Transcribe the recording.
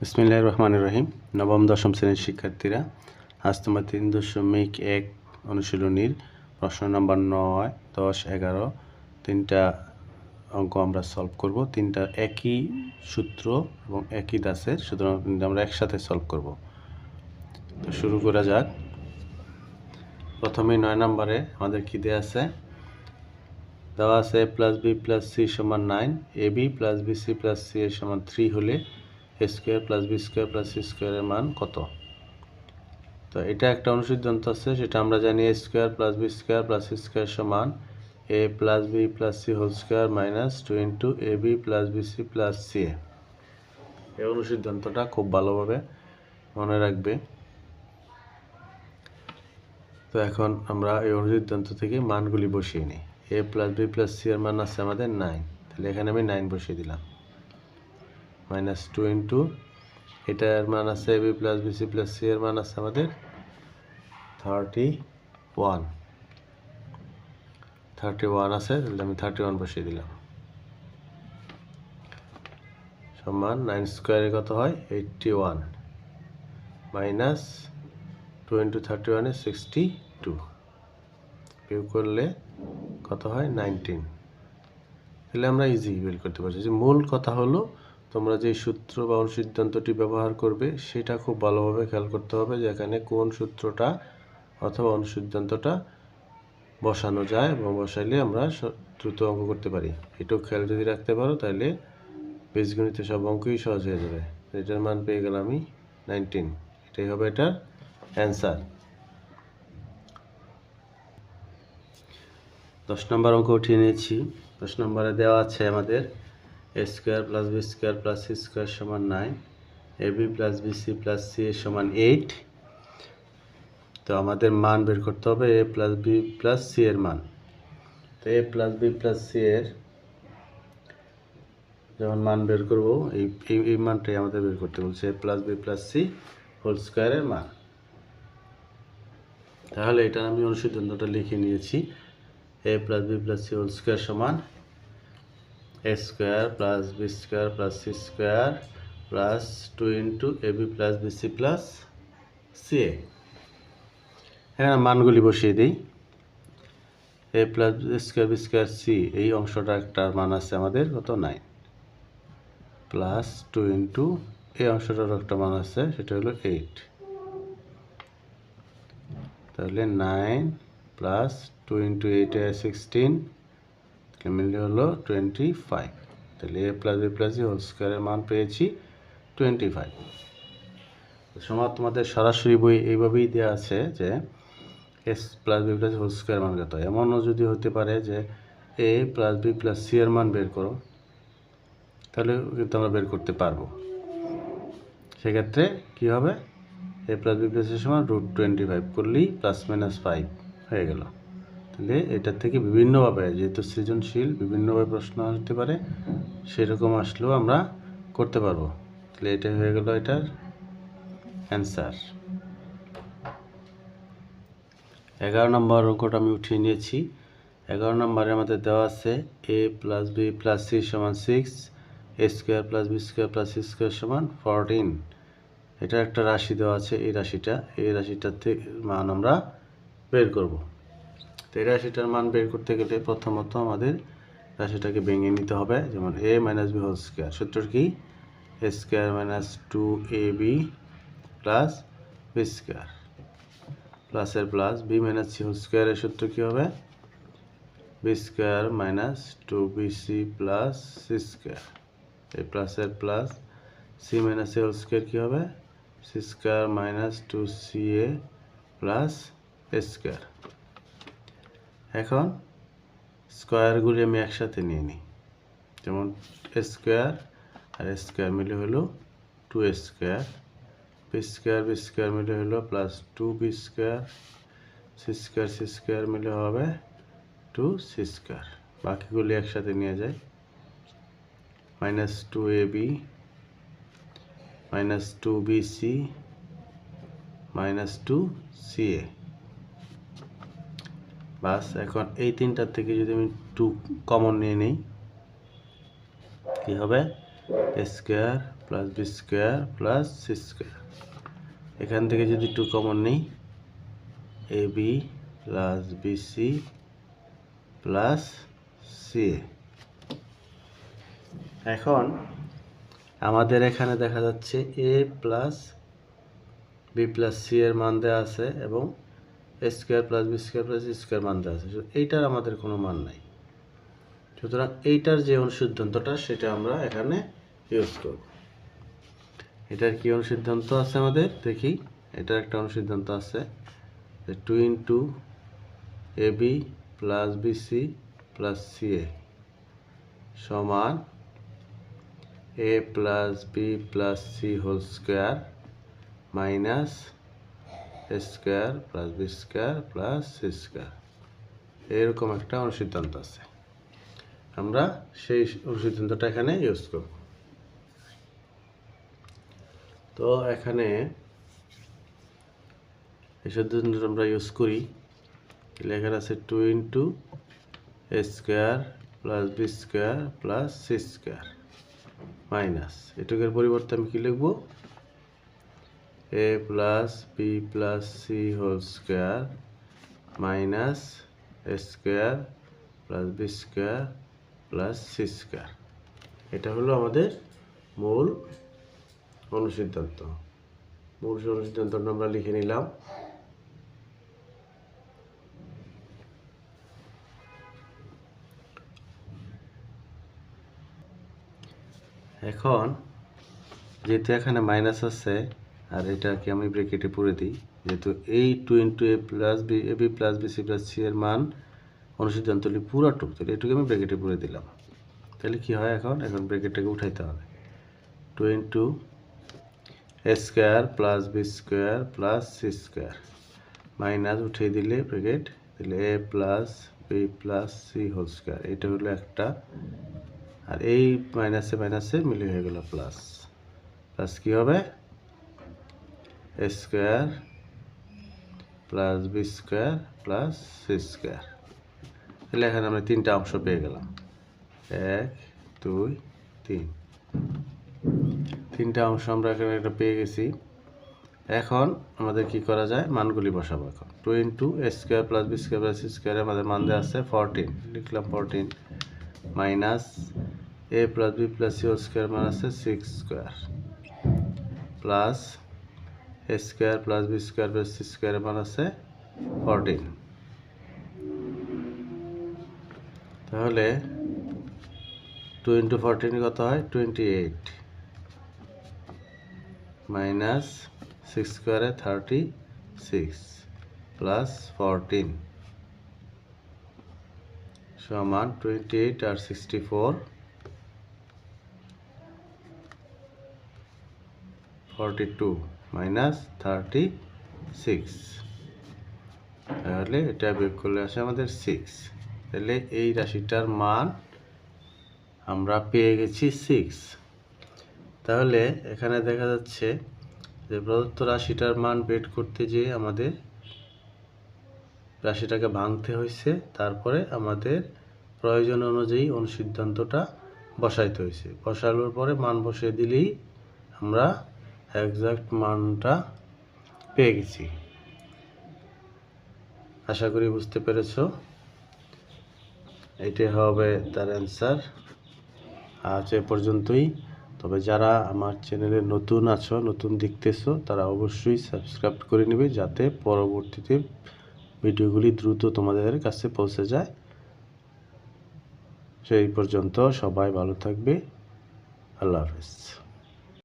বিসমিল্লাহ রহমান রহিম। নবম, দশম শ্রেণির শিক্ষার্থীরা, আজ তোমার তিন দশমিক এক অনুশীলনীর প্রশ্ন নম্বর নয়, দশ, এগারো, তিনটা অঙ্ক আমরা সলভ করব। তিনটা একই সূত্র এবং একই দাসের, সুতরাং আমরা একসাথে সলভ করব। তো শুরু করা যাক। প্রথমে নয় নম্বরে আমাদের কী দেওয়া আছে? দেওয়া আছে প্লাস বি প্লাস সি সমান nine A B plus B C plus C এর সমান থ্রি হলে A square plus B square plus C স্কোয়ারের মান কত? তো এটা একটা অনুসিদ্ধান্ত আছে, সেটা আমরা জানি A square plus B square plus C square সমান A plus B plus C whole square minus two into A B plus B C plus C A এই অনুসিদ্ধান্তটা খুব ভালোভাবে মনে রাখবে। তো এখন আমরা এই অনুসিদ্ধান্ত থেকে মানগুলি বসিয়ে নিই। A plus B plus C এর মান আছে আমাদের নাইন তাহলে এখানে আমি নাইন বসিয়ে দিলাম। মাইনাস টু ইন্টু, এটার মান আছে A B plus B C plus C এর মান আছে আমাদের থার্টি ওয়ান। থার্টি ওয়ান আছে, তাহলে আমি থার্টি ওয়ান বসিয়ে দিলাম। সমান নাইন স্কোয়ারে কত হয়? Eighty one. Minus two into thirty ওয়ানে সিক্সটি টু। বিয়োগ করলে কত হয়? নাইনটিন। তাহলে আমরা ইজি বের করতে পারছি। যে মূল কথা হলো তোমরা যে সূত্র বা অনুসিদ্ধান্তটি ব্যবহার করবে, সেটা খুব ভালোভাবে খেয়াল করতে হবে যে এখানে কোন সূত্রটা অথবা অনুসিদ্ধান্তটা বসানো যায় এবং বসাইলে আমরা দ্রুত অঙ্ক করতে পারি। এটাও খেয়াল যদি রাখতে পারো তাহলে বীজগণিতে সব অঙ্কই সহজ হয়ে যাবে। এটার মান পেয়ে গেলাম আমি নাইনটিন এটাই হবে এটার অ্যান্সার দশ নম্বর অঙ্ক উঠিয়ে নিয়েছি। দশ নম্বরে দেওয়া আছে আমাদের A square plus B square plus C square সমান nine, A B plus B C plus C এর সমান এইট। তো আমাদের মান বের করতে হবে A plus B plus C এর মান। তো A plus B plus C এর যখন মান বের করব, এই, এই- মানটাই আমাদের বের করতে বলছে, A plus B plus C whole স্কোয়ারের মান। তাহলে এটা আমি অনুসিদ্ধান্তটা লিখে নিয়েছি, A plus B plus C whole square সমান A square plus B square plus C square plus two into A B plus B C plus C A এখানে মানগুলি বসিয়ে দিই। A plus square B square C এই অংশটা একটা মান আছে আমাদের কত নাইন প্লাস টু ইন্টু এই অংশটার একটা মান আছে, সেটা হলো এইট তাহলে nine plus two into eight sixteen মিলে হলো টোয়েন্টি ফাইভ তাহলে A plus B plus whole স্কোয়ারের মান পেয়েছি টোয়েন্টি ফাইভ সময় তোমাদের সরাসরি বই এইভাবেই দেওয়া আছে যে S plus B plus whole square মান কত? এমনও যদি হতে পারে যে A plus B plus C এর মান বের করো, তাহলে কিন্তু আমরা বের করতে পারব। সেক্ষেত্রে কী হবে? এ প্লাস বি প্লাসের সমান রুট টোয়েন্টি ফাইভ করলেই প্লাস মাইনাস ফাইভ হয়ে গেল। তাহলে এটার থেকে বিভিন্নভাবে, যেহেতু সৃজনশীল, বিভিন্নভাবে প্রশ্ন আসতে পারে, সেরকম আসলেও আমরা করতে পারব। তাহলে এটা হয়ে গেল এটার অ্যান্সার এগারো নম্বর অঙ্কটা আমি উঠিয়ে নিয়েছি। এগারো নম্বরে আমাদের দেওয়া আছে A plus B plus C সমান six A square plus B square plus C square সমান ফোরটিন এটা একটা রাশি দেওয়া আছে, এই রাশিটা, এই রাশিটার থেকে মান আমরা বের করব। তো এই রাশিটার মান বের করতে গেলে প্রথমত আমাদের রাশিটাকে ভেঙে নিতে হবে, যেমন A minus B whole square সূত্র কি? A square minus two A B plus B square প্লাসের plus B minus C whole স্কোয়ারের সূত্র কী হবে? B square minus two B C plus C square এই প্লাসের plus C minus A whole square কী হবে? C square minus two C A plus A square এখন স্কোয়ারগুলি আমি একসাথে নিয়ে নিই। যেমন স্কোয়ার আর স্কোয়ার মিলে হলো two square B square B square মিলে হলো plus two B square C square C square মিলে হবে টু সি স্কোয়ার বাকিগুলি একসাথে নিয়ে যায় minus two A B minus two B C minus two C A বাস, এখন এই তিনটার থেকে যদি আমি টু কমন নিয়ে নিই, কী হবে? Square plus B square plus C square এখান থেকে যদি টু কমন নিই A B plus B C plus C এখন আমাদের এখানে দেখা যাচ্ছে A plus B plus C এর মান দেওয়া আছে এবং square plus B square plus square মান দেওয়া আছে। এইটার আমাদের কোনো মান নাই। সুতরাং এইটার যে অনুসিদ্ধান্তটা, সেটা আমরা এখানে ইউজ করব। এটার কি অনুসিদ্ধান্ত আছে আমাদের? দেখি, এটার একটা অনুসিদ্ধান্ত আছে two into A B plus B C plus C A সমান A plus B plus C whole square minus square plus B square plus C square. এরকম একটা অনুসিদ্ধান্ত আছে। আমরা সেই অনুসিদ্ধান্তটা এখানে ইউজ করব। তো এখানে এই সিদ্ধান্তটা আমরা ইউজ করি। লেখা আছে two into A square plus B square plus C square minus এটুকের পরিবর্তে আমি কি লিখব? A plus B plus C whole square minus A square plus B square plus C square এটা হলো আমাদের মূল অনুসিদ্ধান্ত। মূল অনুসিদ্ধান্তটা আমরা লিখে নিলাম। এখন যেহেতু এখানে মাইনাস আছে আর এটাকে আমি ব্রেকেটে পুরে দিই। যেহেতু এই two into A plus B A B plus B C plus C এর মান অনুসিদ্ধান্তটি পুরাটুক তাহলে এটুকু আমি ব্রেকেটে পুরে দিলাম। তাহলে কি হয় এখন? এখন ব্রেকেটটাকে উঠাইতে হবে। Two into A square plus B square plus C square minus উঠিয়ে দিলে ব্রেকেট দিলে A plus B plus C whole square এটা হলো একটা। আর এই মাইনাসে মাইনাসে মিলে হয়ে গেল প্লাস প্লাস কি হবে? Square plus B square plus C square. তাহলে এখানে আমরা তিনটা অংশ পেয়ে গেলাম। এক, দুই, তিন। তিনটা অংশ আমরা এখানে একটা পেয়ে গেছি। এখন আমাদের কি করা যায়? মানগুলি বসাবো এখন। Two into square plus B square plus স্কোয়ারে আমাদের মান দেওয়া আছে ফোরটিন। লিখলাম fourteen. Minus A plus B plus C square মান আছে six square. Plus A square plus B square plus C স্কোয়ারের মান আছে ফোরটিন। তাহলে টু ইন্টু ফোরটিন কত হয়? Twenty eight. মাইনাস সিক্স স্কোয়ারে থার্টি সিক্স প্লাস ফোরটিন। সমান টোয়েন্টি এইট আর sixty four. Forty two. Minus thirty six. তাহলে এটা বের করলে আসে আমাদের সিক্স। তাহলে এই রাশিটার মান আমরা পেয়ে গেছি সিক্স। তাহলে এখানে দেখা যাচ্ছে যে প্রদত্ত রাশিটার মান বের করতে যেয়ে আমাদের রাশিটাকে ভাঙতে হয়েছে। তারপরে আমাদের প্রয়োজন অনুযায়ী অনুসিদ্ধান্তটা বসাইতে হয়েছে। বসানোর পরে মান বসিয়ে দিলেই আমরা একজাক্ট মানটা পেয়ে গেছি। আশা করি বুঝতে পেরেছ। এটাই হবে তার অ্যান্সার আজ এ পর্যন্তই। তবে যারা আমার চ্যানেলে নতুন আছো, নতুন দেখতেছো, তারা অবশ্যই সাবস্ক্রাইব করে নেবে যাতে পরবর্তীতে ভিডিওগুলি দ্রুত তোমাদের কাছে পৌঁছে যায়। সেই পর্যন্ত সবাই ভালো থাকবে। আল্লাহ হাফেজ।